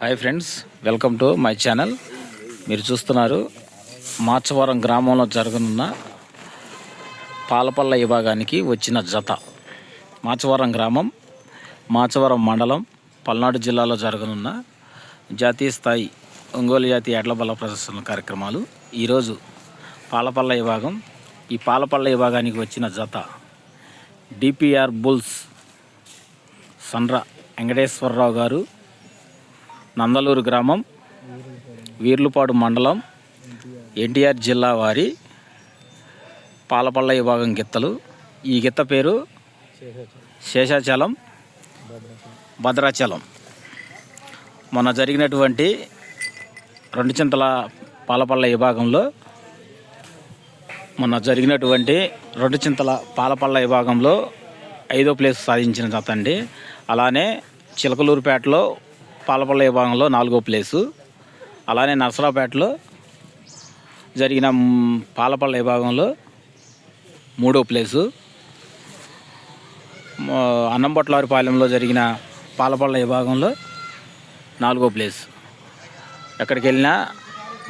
Hi friends welcome to my channel మీరు చూస్తున్నారు మాచవరం గ్రామంలో జరగనున్న పాలపల్ల విభాగానికి వచ్చిన జత. మాచవరం గ్రామం మాచవరం మండలం పల్నాడు జిల్లాలో జరగనున్న జాతీయ స్థాయి ఒంగోలు జాతి ఎడ్ల బల ప్రదర్శన కార్యక్రమాలు. ఈరోజు పాలపల్ల విభాగం ఈ పాలపల్ల విభాగానికి వచ్చిన జత డిపిఆర్ బుల్స్ సండ్ర వెంకటేశ్వరరావు గారు నందలూరు గ్రామం వీర్లుపాడు మండలం ఎన్టీఆర్ జిల్లా వారి పాలపల్ల విభాగం గిత్తలు. ఈ గిత్త పేరు శేషాచలం భద్రాచలం. మొన్న జరిగినటువంటి రెండు చింతల పాలపల్ల విభాగంలో మొన్న జరిగినటువంటి రెండు చింతల పాలపల్ల విభాగంలో ఐదో ప్లేస్ సాధించిన జత అండి అలానే చిలకలూరుపేటలో పాలపల్ల విభాగంలో నాలుగో ప్లేసు. అలానే నర్సరావుపేటలో జరిగిన మ్, పాలపల్ల విభాగంలో మూడో ప్లేసు. అన్నంబొట్లవారిపాలెంలో జరిగిన పాలపల్ల విభాగంలో నాలుగో ప్లేస్. ఎక్కడికి వెళ్ళినా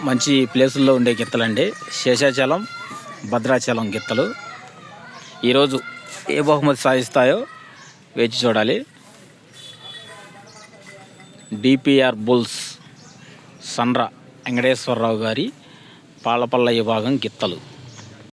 మంచి ప్లేసుల్లో ఉండే గిత్తలండి. శేషాచలం భద్రాచలం గిత్తలు. ఈరోజు ఏ బహుమతి సాధిస్తాయో వేచి చూడాలి. డిపిఆర్ బుల్స్ సండ్ర వెంకటేశ్వరరావు గారి పాలపల్ల విభాగం గిత్తలు.